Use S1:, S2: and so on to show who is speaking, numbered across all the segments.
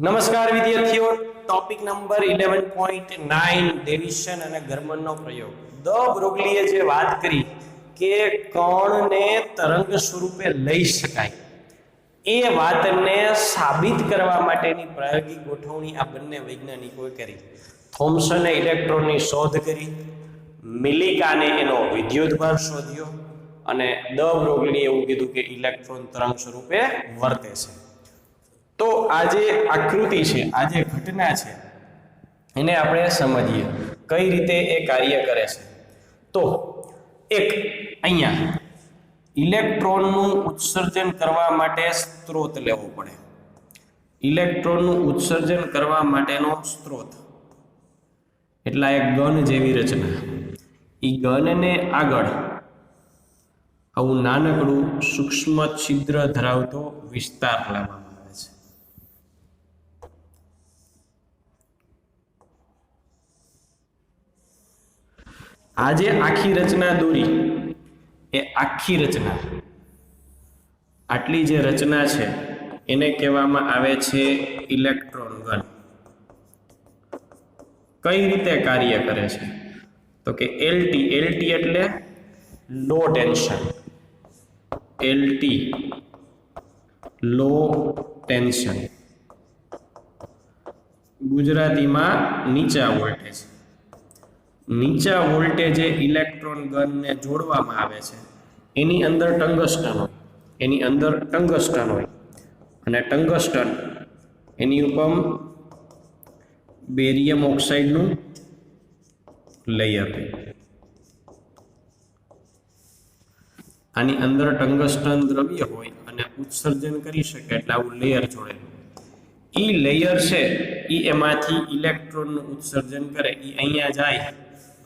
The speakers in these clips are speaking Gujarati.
S1: નમસ્કાર વિદ્યાર્થીઓ. ટોપિક નંબર 11.9 ડેવિશન અને ગર્મનનો પ્રયોગ. દ બ્રોગલીએ જે વાત કરી કે કણને તરંગ સ્વરૂપે લઈ શકાય. એ વાતને સાબિત કરવા માટેની પ્રાયોગિક ગોઠવણી આ બંને વૈજ્ઞાનિકોએ કરી. થોમ્સને ઇલેક્ટ્રોનની શોધ કરી. મિલિકાને એનો વિદ્યુતભાર શોધ્યો. અને દ બ્રોગલીએ એવું કીધું કે ઇલેક્ટ્રોન તરંગ સ્વરૂપે વર્તે છે. તો આ જે આકૃતિ છે, આ જે ઘટના છે, એને આપણે સમજીએ. કઈ રીતે એ કાર્ય કરે છે? તો એક, અહીંયા ઇલેક્ટ્રોનનું ઉત્સર્જન કરવા માટે સ્ત્રોત લેવો પડે. ઇલેક્ટ્રોનનું ઉત્સર્જન કરવા માટેનો સ્ત્રોત. એટલા એક ગન જેવી રચના. એ ગનને આગળ આવું નાનકડું સૂક્ષ્મ છિદ્ર ધરાવતો વિસ્તાર લાવવામાં આવે છે આ જે આખી રચના દોરી. એ આખી રચના. આટલી જે રચના છે, એને કહેવામાં આવે છે ઇલેક્ટ્રોન ગન કઈ રીતે કાર્ય કરે છે? તો કે એલટી એલટી એટલે low tension. LT low tension. ગુજરાતીમાં નીચા વોલ્ટેજ. નીચા વોલ્ટેજે ઇલેક્ટ્રોન ગનને જોડવામાં આવે છે. એની અંદર ટંગસ્ટન હોય. એની અંદર ટંગસ્ટન હોય. અને ટંગસ્ટન એની ઉપર બેરિયમ ઓક્સાઇડનું લેયર આની અંદર ટંગસ્ટન દ્રવ્ય હોય અને ઉત્સર્જન કરી શકે એટલે આવું લેયર જોડેલું. ઈ લેયર છે, ઈ એમાંથી ઇલેક્ટ્રોનનું ઉત્સર્જન કરે, ઈ અહીંયા જાય.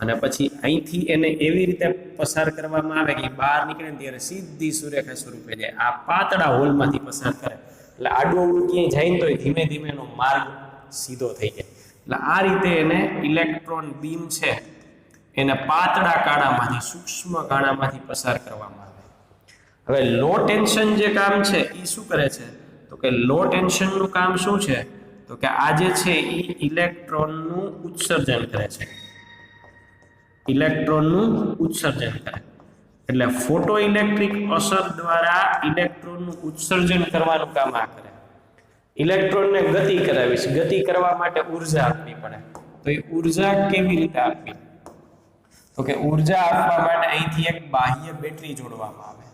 S1: અને પછી અહીંથી એને એવી રીતે પસાર કરવામાં આવે કે બહાર નીકળે ને ત્યારે સીધી સુરેખા સ્વરૂપે જાય. આ પાતળા હોલમાંથી પસાર કરે. એટલે આડું અવડું ક્યાંય જાય ને તો ધીમે ધીમે એનો માર્ગ સીધો થઈ જાય. એટલે આ રીતે એને ઇલેક્ટ્રોન બીમ છે, એને પાતળા કાણામાંથી સૂક્ષ્મ કાણામાંથી પસાર કરવામાં આવે. હવે લો ટેન્શન જે કામ છે એ શું કરે છે? તો કે લો ટેન્શનનું કામ શું છે? તો કે આ જે છે એ ઇલેક્ટ્રોનનું ઉત્સર્જન કરે છે. ઇલેક્ટ્રોનનું ઉત્સર્જન કરે એટલે ફોટો ઇલેક્ટ્રિક અસર દ્વારા ઇલેક્ટ્રોનનું ઉત્સર્જન કરવાનું કામ આ કરે. ઇલેક્ટ્રોનને ગતિ કરાવી છે. ગતિ કરવા માટે ઊર્જા આપવી પડે. તો એ ઊર્જા કેવી રીતે આપવી? તો કે ઊર્જા આપવા માટે અહીંથી એક બાહ્ય બેટરી જોડવામાં આવે.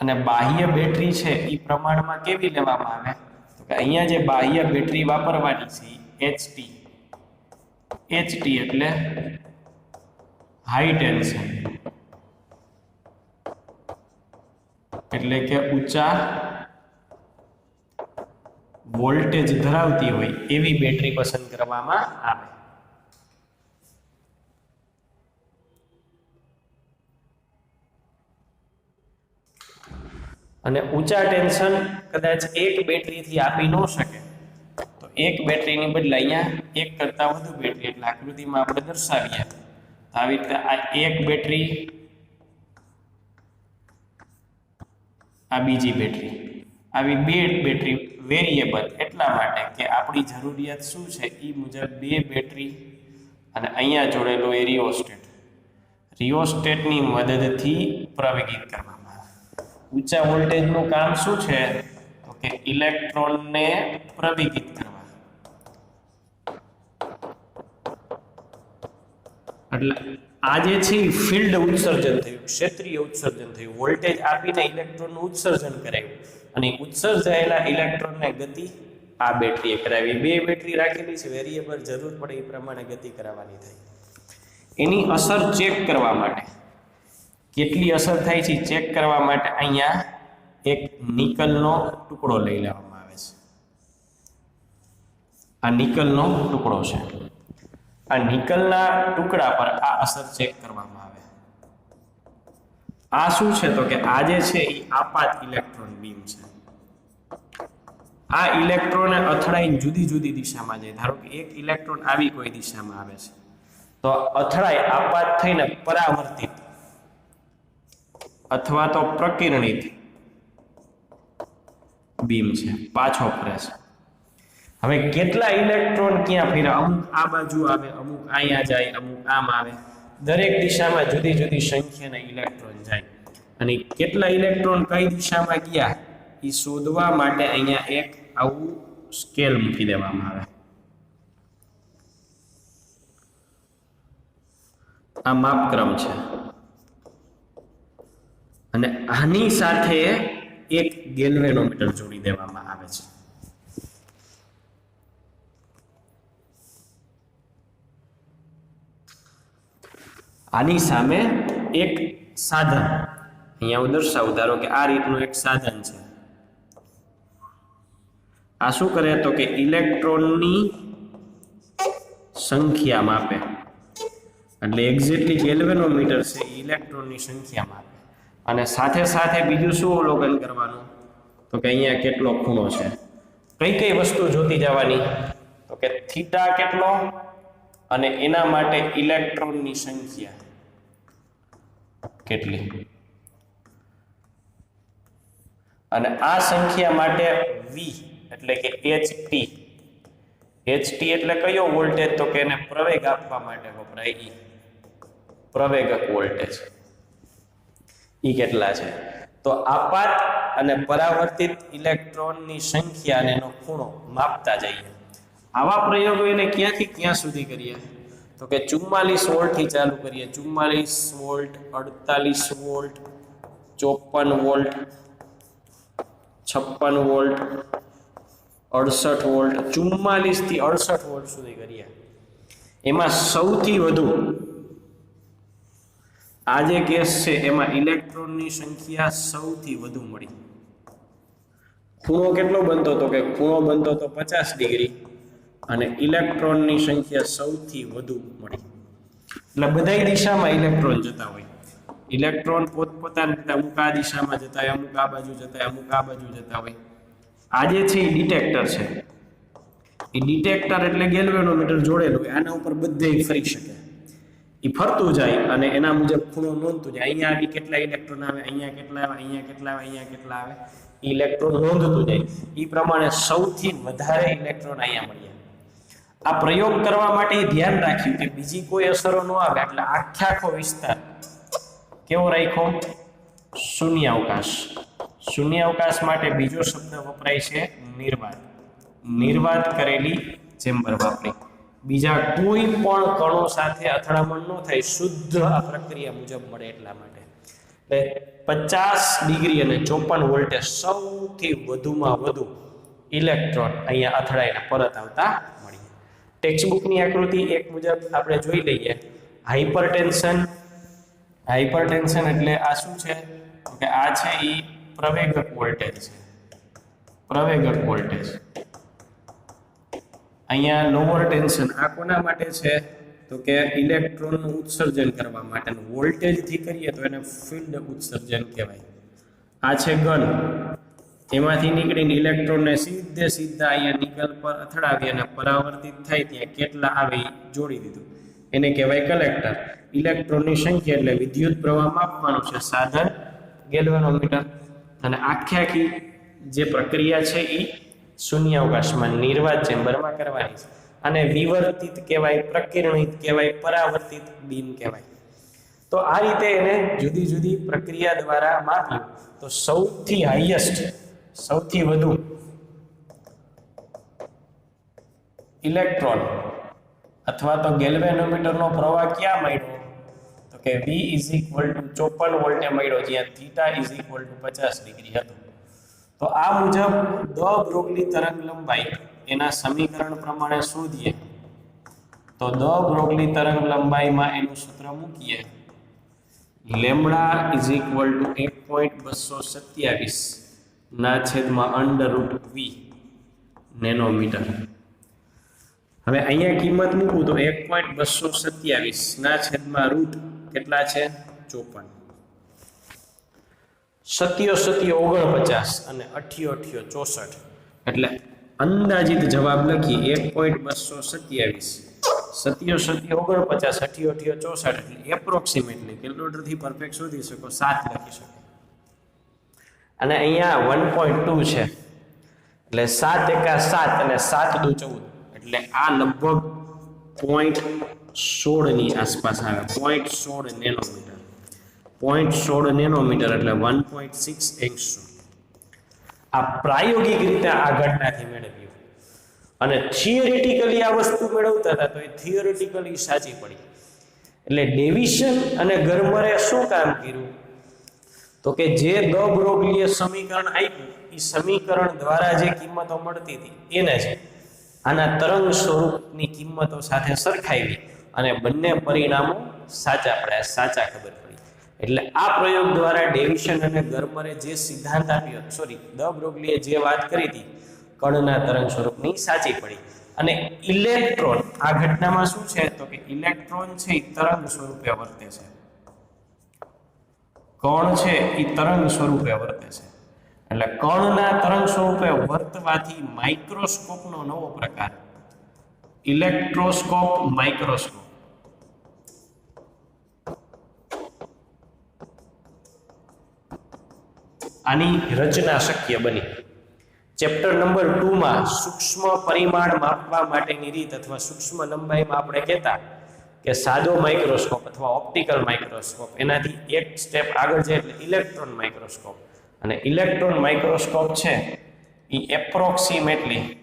S1: અને બાહ્ય બેટરી છે એ પ્રમાણમાં કેવી લેવામાં આવે? તો કે અહીંયા જે બાહ્ય બેટરી વાપરવાની છે એચટી એચટી એટલે હાઈ ટેન્શન. એટલે કે ઊંચા વોલ્ટેજ ધરાવતી હોય એવી બેટરી પસંદ કરવામાં આવે. અને ઊંચા ટેન્શન કદાચ એક બેટરીથી આપી ન શકે, તો એક બેટરીની બદલે અહીંયા એક કરતા વધુ બેટરી એટલે આકૃતિમાં આપણે દર્શાવીએ. આવી રીતે આ એક બેટરી, આ બીજી બેટરી. આવી બે બેટરી વેરિયેબલ એટલા માટે કે આપણી જરૂરિયાત શું છે એ મુજબ બે બેટરી અને અહીંયા જોડેલો એ રિયોસ્ટેટ રિયોસ્ટેટની મદદથી પ્રવેગિત કરવામાં આવે. ઊંચા વોલ્ટેજનું કામ શું છે? તો કે ઇલેક્ટ્રોનને પ્રવેગિત કરવા એટલે આ જે છે ફિલ્ડ ઉત્સર્જન થયું, ક્ષેત્રીય ઉત્સર્જન થયું. વોલ્ટેજ આપીને ઇલેક્ટ્રોનનું ઉત્સર્જન કરાવ્યું અને ઉત્સર્જાયેલા ઇલેક્ટ્રોનને ગતિ આ બેટરીએ કરાવી. બે બેટરી રાખેલી છે વેરિયેબલ જરૂર પડે એ પ્રમાણે ગતિ કરાવવાની થાય. એની અસર ચેક કરવા માટે. કેટલી અસર થાય છે ચેક કરવા માટે અહીંયા એક નિકલનો ટુકડો લઈ લેવામાં આવે છે. આ નિકલનો ટુકડો છે. આ નિકલના ટુકડા પર આ અસર ચેક કરવામાં આવે. આ શું છે તો કે આ જે છે એ આપાત ઇલેક્ટ્રોન બીમ છે. આ ઇલેક્ટ્રોન અથડાઈને જુદી જુદી દિશામાં જાય. ધારો કે એક ઇલેક્ટ્રોન આવી કોઈ દિશામાં આવે છે. તો અથડાય, આપાત થઈને પરાવર્તિત અથવા તો પ્રકિરણિત બીમ છે. પાછો ફરે છે. હવે કેટલા ઇલેક્ટ્રોન ક્યાં ફેર્યા અમુક આ બાજુ આવે, અમુક અહીંયા જાય, અમુક આમ આવે. દરેક દિશામાં જુદી જુદી સંખ્યાના ઇલેક્ટ્રોન જાય. અને કેટલા ઇલેક્ટ્રોન કઈ દિશામાં ગયા? એ શોધવા માટે અહીંયા એક આવું સ્કેલ મૂકી દેવામાં આવે. આ માપક્રમ છે. અને આની સાથે એક ગેલવેનોમીટર જોડી દેવામાં આવે છે. આની સામે એક સાધન. અહીંયા હું દર્શાવું, ધારો કે આ રીતનું એક સાધન છે. આ શું કરે તો કે ઇલેક્ટ્રોનની સંખ્યા માપે. એટલે એક્ઝેક્ટલી ગેલ્વેનોમીટર છે ઇલેક્ટ્રોનની સંખ્યા માપે. અને સાથે સાથે બીજું શું અવલોકન કરવાનું? તો કે અહીંયા કેટલો ખૂણો છે? કઈ કઈ વસ્તુ જોતી જવાની? તો કે થીટા કેટલો? અને એના માટે ઇલેક્ટ્રોનની સંખ્યા. કેટલી? અને આ સંખ્યા માટે વી એટલે કે એચ ટી એચ ટી એટલે કયો વોલ્ટેજ તો કે એને પ્રવેગ આપવા માટે વપરાય ઈ. પ્રવેગક વોલ્ટેજ ઈ કેટલા છે? તો આપાત અને પરાવર્તિત ઇલેક્ટ્રોનની સંખ્યા અને એનો ખૂણો માપતા જઈએ. આવા પ્રયોગો એને ક્યાંથી ક્યાં સુધી કરીએ? તો કે ચુમ્માલીસ વોલ્ટથી ચાલુ કરીએ. ચુમ્માલીસ વોલ્ટ, અડતાલીસ વોલ્ટ ચોપન વોલ્ટ, છપ્પન વોલ્ટ, અડસઠ વોલ્ટ. ચુમ્માલીસથી અડસઠ વોલ્ટ સુધી કરીએ. એમાં સૌથી વધુ આ જે કેસ છે, એમાં ઇલેક્ટ્રોનની સંખ્યા સૌથી વધુ મળી. ખૂણો કેટલો બનતો હતો કે ખૂણો બનતો તો પચાસ ડિગ્રી. અને ઇલેક્ટ્રોનની સંખ્યા સૌથી વધુ મળી. એટલે બધાય દિશામાં ઇલેક્ટ્રોન જતા હોય. ઇલેક્ટ્રોન પોતપોતાની અમુક આ દિશામાં જતા હોય, અમુક આ બાજુ જતા હોય, અમુક આ બાજુ જતા હોય. આ જે છે એ ડિટેક્ટર છે. એ ડિટેક્ટર એટલે ગેલ્વેનોમીટર જોડેલું હોય, આના ઉપર બધે ફરી શકે. એ ફરતું જાય અને એના મુજબ ખૂણો નોંધતું જાય. અહીંયા આવી કેટલા ઇલેક્ટ્રોન આવે, અહીંયા કેટલા આવે, અહીંયા કેટલા આવે, અહીંયા કેટલા આવે. ઇલેક્ટ્રોન નોંધતું જાય. એ પ્રમાણે સૌથી વધારે ઇલેક્ટ્રોન અહીંયા મળ્યા. આ પ્રયોગ કરવા માટે ધ્યાન રાખ્યું કે બીજી કોઈ અસરો ન આવે, એટલે આખે આખો વિસ્તાર કેવો રાખ્યો? શૂન્યાવકાશ. શૂન્યાવકાશ માટે બીજો શબ્દ વપરાય છે નિર્વાત નિર્વાત કરેલી ચેમ્બર વાપરી બીજા કોઈ પણ કણો સાથે અથડામણ ન થાય, શુદ્ધ આ પ્રક્રિયા મુજબ મળે એટલા માટે. એટલે પચાસ ડિગ્રી અને ચોપન વોલ્ટે સૌથી વધુમાં વધુ ઇલેક્ટ્રોન અહીંયા અથડાઈને પરત આવતા ટેક્સ્ટબુકની આકૃતિ એક મુજબ આપણે જોઈ લઈએ. હાઇપરટેન્શન હાઇપરટેન્શન એટલે આ શું છે? તો કે આ છે એ પ્રવેગક વોલ્ટેજ છે. પ્રવેગક વોલ્ટેજ. અહીંયા લોઅર ટેન્શન આ કોના માટે છે? તો કે ઇલેક્ટ્રોનનું ઉત્સર્જન કરવા માટેનું. વોલ્ટેજથી કરીએ તો એને ફિલ્ડ ઉત્સર્જન કહેવાય. આ છે ગન એમાંથી નીકળીને ઇલેક્ટ્રોનને સીધે સીધા અહીંયા નિકલ પર અથડાવી અને પરાવર્તિત થાય ત્યાં કેટલા આવે જોડી દીધું. એને કહેવાય કલેક્ટર. ઇલેક્ટ્રોનની સંખ્યા એટલે વિદ્યુત પ્રવાહ માપવાનું છે સાધન ગેલ્વેનોમીટર અને આખી આખી જે પ્રક્રિયા છે એ શૂન્યાવકાશમાં નિર્વાત ચેમ્બરમાં કરવાની છે. અને વિવર્તિત કહેવાય, પ્રકિરણિત કહેવાય, પરાવર્તિત બીમ કહેવાય. તો આ રીતે એને જુદી જુદી પ્રક્રિયા દ્વારા માપ્યું. તો સૌથી હાઈએસ્ટ સૌથી વધુ ઇલેક્ટ્રોન અથવા તો ગેલ્વેનોમીટરનો પ્રવાહ ક્યાં મળ્યો? તો કે V ઇઝ ઇક્વલ ટુ ચોપન વોલ્ટે મળ્યો, જ્યાં થીટા ઇઝ ઇક્વલ ટુ પચાસ ડિગ્રી હતું. તો આ મુજબ દ બ્રોગલી તરંગ લંબાઈ એના સમીકરણ પ્રમાણે શોધીએ. તો દ બ્રોગલી તરંગ લંબાઈમાં એનું સૂત્ર મૂકીએ. લેમડા ઇઝ ઇક્વલ ટુ એક પોઈન્ટ બસો સત્યાવીસ. ના છેદમાં અંડર રૂટ વી, નેનોમીટર. હવે અહીંયા કિંમત મૂકું તો એક પોઈન્ટ બસો સત્યાવીસ ના છેદમાં રૂટ કેટલા છે? ચોપન. સત્યો સત્યો ઓગણપચાસ અને અઠ્યો અઠ્યો ચોસઠ. એટલે અંદાજિત જવાબ લખી એક પોઈન્ટ બસો સત્યાવીસ. સત્યો સત્યો ઓગણપચાસ, અઠ્યો અઠ્યો ચોસઠ, એટલે એપ્રોક્સિમેટલી કેલ્ક્યુલેટરથી પરફેક્ટ શોધી શકો, સાત લખી શકો. અને અહીંયા વન પોઈન્ટ ટુ છે. એટલે સાત એકા સાત અને સાત દુ ચૌદ. એટલે આ લગભગ પોઈન્ટ સોળની આસપાસ આવે. પોઈન્ટ સોળ નેનોમીટર. પોઈન્ટ સોળ નેનોમીટર એટલે વન પોઈન્ટ સિક્સ એંગસ્ટ્રોમ આ પ્રાયોગિક રીતે આ ઘટનાથી મેળવ્યું. અને થિયરિટિકલી આ વસ્તુ મેળવતા હતા, તો એ થિયરિટિકલી સાચી પડી. એટલે ડેવિશન અને ગરમરે શું કામ કર્યું? તો કે જે દ બ્રોગલીએ સમીકરણ આપ્યું એ સમીકરણ દ્વારા જે કિંમતો મળતી હતી, એને છે આના તરંગ સ્વરૂપની કિંમતો સાથે સરખાવી અને બંને પરિણામો સાચા પડ્યા, સાચા ખબર પડી. એટલે આ પ્રયોગ દ્વારા ડેવિશન અને ગર્મરે જે સિદ્ધાંત આપ્યો સોરી દ બ્રોગલીએ જે વાત કરી હતી, કણના તરંગ સ્વરૂપની સાચી પડી. અને ઇલેક્ટ્રોન, આ ઘટનામાં શું છે? તો કે ઇલેક્ટ્રોન છે એ તરંગ સ્વરૂપે વર્તે છે. કણ છે એ તરંગ સ્વરૂપે વર્તે છે. એટલે કણના તરંગ સ્વરૂપે વર્તવાથી માઇક્રોસ્કોપનો નવો પ્રકાર. Electroscope microscope. આની રચના શક્ય બની. ચેપ્ટર નંબર ટુમાં સૂક્ષ્મ પરિમાણ માપવા માટેની રીત અથવા સૂક્ષ્મ લંબાઈમાં આપણે કહેતા કે સાદો માઇક્રોસ્કોપ અથવા ઓપ્ટિકલ માઇક્રોસ્કોપ એનાથી એક સ્ટેપ આગળ છે એટલે ઇલેક્ટ્રોન માઇક્રોસ્કોપ અને ઇલેક્ટ્રોન માઇક્રોસ્કોપ છે એ એપ્રોક્સિમેટલી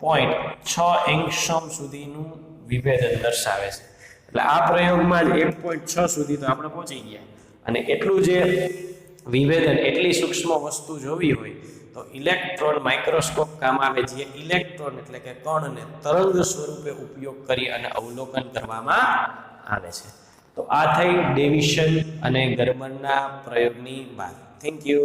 S1: પોઈન્ટ છ એંગસ્ટ્રોમ સુધીનું વિભેદન દર્શાવે છે. એટલે આ પ્રયોગમાં જ એક પોઈન્ટ છ સુધી તો આપણે પહોંચી ગયા. અને એટલું જે વિભેદન, એટલી સૂક્ષ્મ વસ્તુ જોવી હોય તો ઇલેક્ટ્રોન માઇક્રોસ્કોપ કામ આવે જે ઇલેક્ટ્રોન એટલે કે કણને તરંગ સ્વરૂપે ઉપયોગ કરી અને અવલોકન કરવામાં આવે છે. તો આ થઈ ડેવિશન અને ગરબરના પ્રયોગની વાત. Thank you